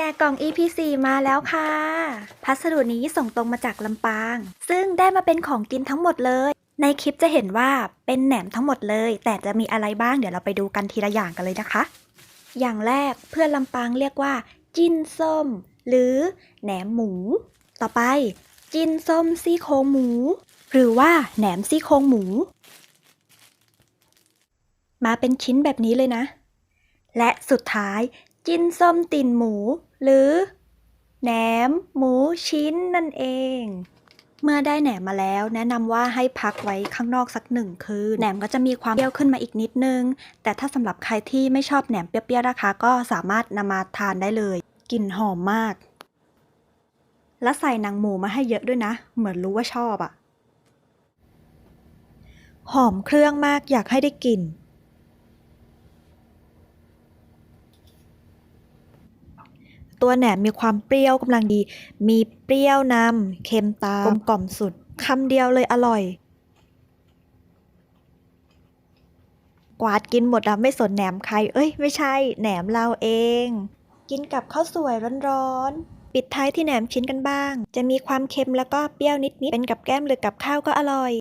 แกะกล่อง EP 4 มาแล้วค่ะ พัสดุนี้ส่งตรงมาจากลำปาง ซึ่งได้มาเป็นของกินทั้งหมดเลย ในคลิปจะเห็นว่าเป็นแหนมทั้งหมดเลย แต่จะมีอะไรบ้างเดี๋ยวเราไปดูกันทีละอย่างกันเลยนะคะ อย่างแรกเพื่อนลำปางเรียกว่า จิ้นส้ม หรือแหนมหมู ต่อไป จิ้นส้มซี่โครงหมู หรือว่าแหนมซี่โครงหมู มาเป็นชิ้นแบบนี้เลยนะ และสุดท้าย จิ้นส้มติ่นหมู หรือแหนมหมูชิ้นนั่นเอง เมื่อได้แหนมมาแล้ว แนะนำว่าให้พักไว้ข้างนอกสักหนึ่งคืนแหนมก็จะมีความเปรี้ยวขึ้นมาอีกนิดนึง แต่ถ้าสำหรับใครที่ไม่ชอบแหนมเปรี้ยวๆนะคะ ก็สามารถนำมาทานได้เลยกลิ่นหอมมาก และใส่หนังหมูมาให้เยอะด้วยนะ เหมือนรู้ว่าชอบอะหอมเครื่องมากอยากให้ได้กลิ่น ตัวแหนมมีความเปรี้ยวกำลังดี มีเปรี้ยวนำเค็มตามกลมกล่อมสุดคำเดียวเลยอร่อย กวาดกินหมดอะไม่สนแหนมใคร เอ้ย ไม่ใช่แหนมเราเอง กินกับข้าวสวยร้อนๆ ปิดท้ายที่แหนมชิ้นกันบ้าง จะมีความเค็มแล้วก็เปรี้ยวนิดๆ เป็นกับแก้มหรือกับข้าวก็อร่อย